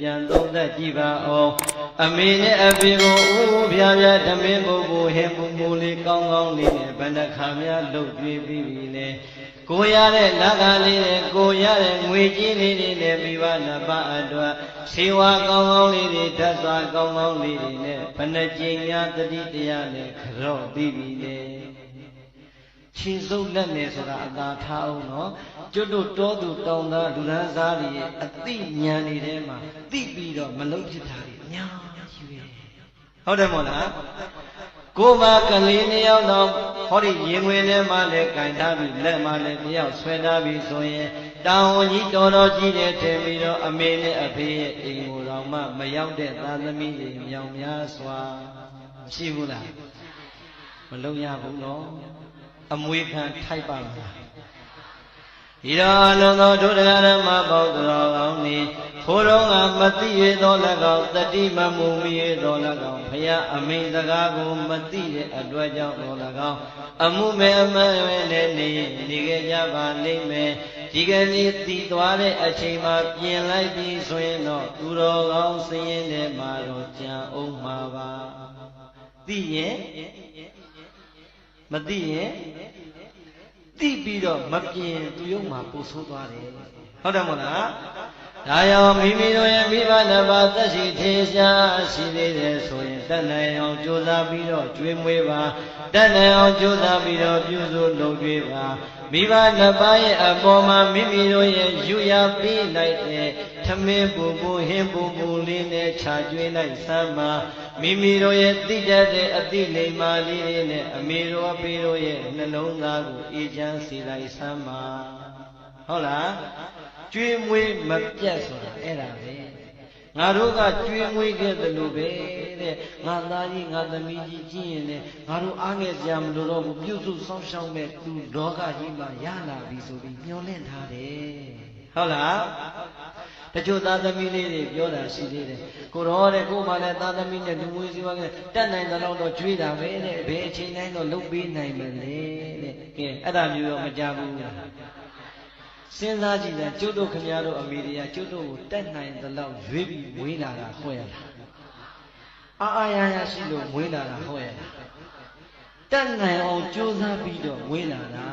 ပြန်သုံးသက်ကြည့်ပါအောင်အမေနဲ့အဖေကိုဦးဖျားဖျားဓမင်းကိုကိုဟင်ပူပူလေးကောင်းကောင်းလေးနဲ့ဗန္ဒခါများလှုပ်ကြွေးပြီးပြီလေကိုရတဲ့လက်ကလေးနဲ့ကိုရတဲ့ငွေကြီးလေးတွေနဲ့မိဘနှစ်ပါးအတွက်ခြေဝါကောင်းကောင်းလေးတွေဓာတ်စွာကောင်းကောင်းလေးတွေနဲ့ဘဏ္ဍကျင်ညာတတိတရားနဲ့ကြော့ပြီးပြီလေ ခြေစုပ်လက်နေဆိုတာအသာထားအောင်နော်ကျွတ်တို့တောသူတောင်သားလူရန်စားတွေရဲ့အသိဉာဏ်တွေထဲမှာသိပြီးတော့မလုံးဖြစ်တာတွေအများကြီးပဲဟုတ်တယ်မို့လားကိုယ်မှာကလေးနှစ်ယောက်တော့ဟောဒီရင်ဝင်ထဲမှာလည်းကင်ထားပြီးလက်မှာလည်းတယောက်ဆွဲထားပြီးဆိုရင်တောင်ဝန်ကြီးတော်တော်ကြီးတဲ့ထင်ပြီးတော့အမေနဲ့အဖေရဲ့အိမ်ကိုတော်မှမရောက်တဲ့သာသမီတွေမြောင်များစွာရှိဘူးလားမလုံးရဘူးနော် အမွေခံထိုက်ပါမလားဤတော်အလုံးသောဒုဒဂရမပေါင်းတော်ကောင်းနေဖိုးတော်ကမသိရသော၎င်းတတိမမုံမီရသော၎င်းဖရာအမိန်စကားကိုမသိတဲ့အတွက်ကြောင့်သော၎င်းအမှုမဲ့အမှန်ပဲနဲ့နေနေကြကြပါလိမ့်မယ်ဒီကနေ့တည်သွားတဲ့အချိန်မှာပြင်လိုက်ပြီးဆိုရင်တော့သူတော်ကောင်းစည်ရင်ထဲမှာတော့ကြံအောင်မှာပါသိရင် မသိရင်သိပြီးတော့မပြင်းသူရုံမှာပူဆိုးသွားတယ်ဟုတ်တယ်မို့လားဒါကြောင့်မိမိတို့ရဲ့မိဘနှစ်ပါးသက်ရှိထေရှားရှိသေးတယ်ဆိုရင်တတ်နိုင်အောင်ကြိုးစားပြီးတော့ကျွေးမွေးပါတတ်နိုင်အောင်ကြိုးစားပြီးတော့ပြုစုလုပ်ကြွေးပါမိဘနှစ်ပါးရဲ့အပေါ်မှာမိမိတို့ရဲ့ယူရပေးလိုက်တဲ့ထ မင်းပူပူဟင်းပူပူလေးနဲ့ခြာကျွေးလိုက်စမ်းပါမိမိတို့ရဲ့တိတတ်တဲ့အတိလိမ္မာလေးတွေနဲ့အမေတို့အဖေတို့ရဲ့နှလုံးသားကိုအေးချမ်းစေလိုက်စမ်းပါဟုတ်လားကျွေးမွေးမပြတ်ဆိုတာအဲ့ဒါပဲငါတို့ကကျွေးမွေးခဲ့တယ်လို့ပဲတဲ့ငါသားကြီးငါသမီးကြီးကြည့်ရင်လည်းငါတို့အားငယ်စရာမလိုတော့ဘူးပြုစုစောင့်ရှောက်မဲ့သူလောကကြီးမှာရလာပြီဆိုပြီးမျှော်လင့်ထားတယ်ဟုတ်လား တချို့သားသမီးလေးတွေပြောတာရှိသေးတယ်ကိုတော့တဲ့ကိုမှလည်းသားသမီးနဲ့လူမွေးစီဝါကတက်နိုင်တဲ့လောက်တော့ကျွေးတာပဲတဲ့ဘယ်အချိန်တိုင်းတော့လုပ်ပေးနိုင်မလဲတဲ့ကဲအဲ့ဒါမျိုးတော့မကြဘူးလားစဉ်းစားကြည့်တယ်ကျွတ်တို့ခမည်းတော်အမေတွေကကျွတ်တို့ကိုတက်နိုင်တဲ့လောက်ရွေးပြီးမွေးလာတာဟုတ်ရလားအာအာရရရှိလို့မွေးလာတာဟုတ်ရလားတက်နိုင်အောင်ကြိုးစားပြီးတော့မွေးလာတာ